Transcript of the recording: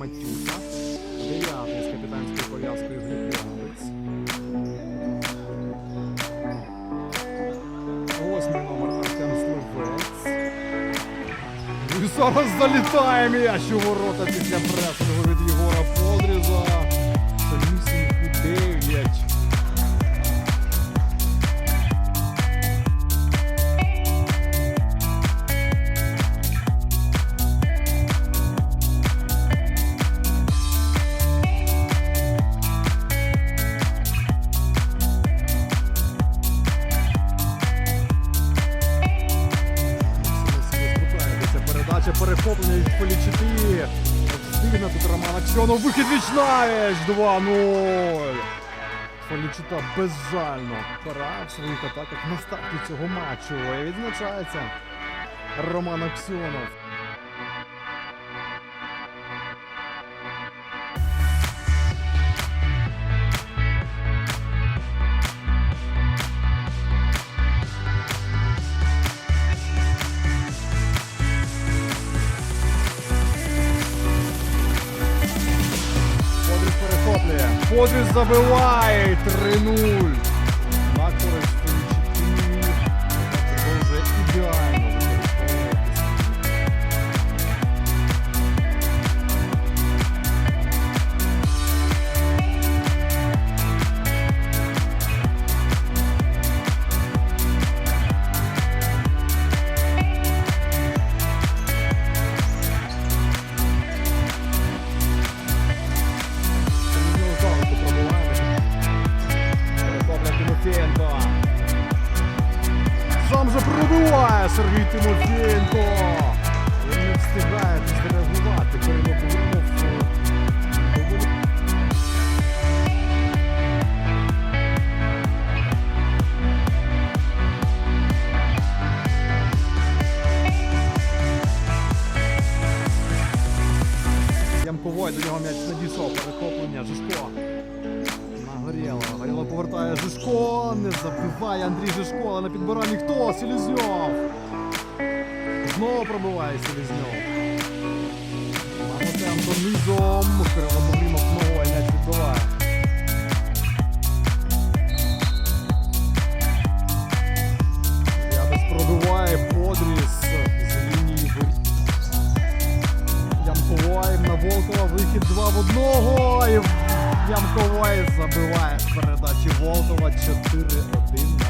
Матюка. Дев'ятий з капітанською пов'язкою Гліб Восьмий номер Артем Словець. І зараз залітає м'яч у ворота після пресингу від Єгора Подріза. Перехоплення від Фелічити. Встигне тут Роман Аксьонов. Вихід вічнаєш 2-0. Полічита безжально карає в своїх атаках на старті цього матчу. І відзначається Роман Аксьонов. Перехоплює. Подріз забиває 3-0. Сам Сергій Тимофієнко. Він не встигає відреагувати. Кирило Бурмов. доволі Ямковой до нього м'яч не дійшов. Перехоплення. Жишко. На Горєло. Горєло повертає Жишко. Не забиває Андрій Жишко, але на підбиранні хто? Селізньов. Знову пробиває Селізньов. Магнатенко низом. Кирило Погрімов ногою м'яч відбиває. Ядес пробиває Подріс з лінії на Волкова, вихід 2 в одного. І Ямковаєв забиває передачі Волкова 4-1.